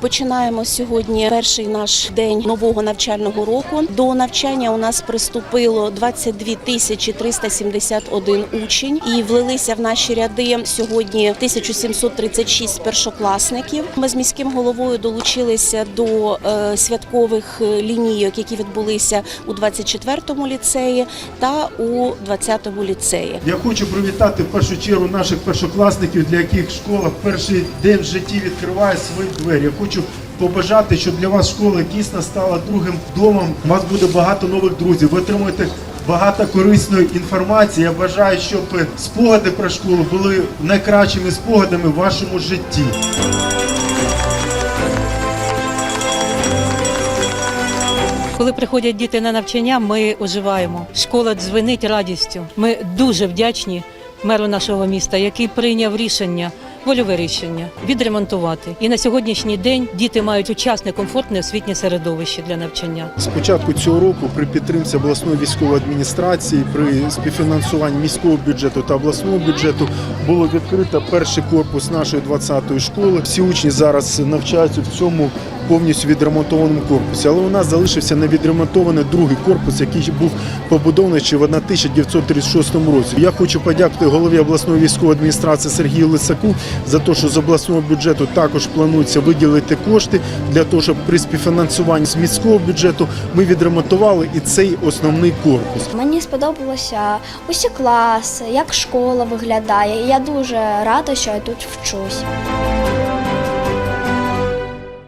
Починаємо сьогодні перший наш день нового навчального року. До навчання у нас приступило 22 тисячі 371 учень і влилися в наші ряди сьогодні 1736 першокласників. Ми з міським головою долучилися до е, святкових е, лінійок, які відбулися у 24-му ліцеї та у 20-му ліцеї. Я хочу привітати в першу чергу наших першокласників, для яких школа перший день в житті відкриває свої двері. Я хочу побажати, щоб для вас школа дійсно стала другим домом. У вас буде багато нових друзів. Ви отримуєте багато корисної інформації. Я бажаю, щоб спогади про школу були найкращими спогадами в вашому житті. Коли приходять діти на навчання, ми оживаємо. Школа дзвенить радістю. Ми дуже вдячні меру нашого міста, який прийняв рішення. Вольове рішення відремонтувати. І на сьогоднішній день діти мають учасне, комфортне освітнє середовище для навчання. З початку цього року при підтримці обласної військової адміністрації, при співфінансуванні міського бюджету та обласного бюджету було відкрито перший корпус нашої 20-ї школи. Всі учні зараз навчаються в цьому повністю відремонтованому корпусі. Але у нас залишився невідремонтований другий корпус, який був побудований ще в 1936 році. Я хочу подякувати голові обласної військової адміністрації Сергію Лисаку за те, що з обласного бюджету також планується виділити кошти для того, щоб при співфінансуванні з міського бюджету ми відремонтували і цей основний корпус. Мені сподобалося усі класи, як школа виглядає. Я дуже рада, що я тут вчусь.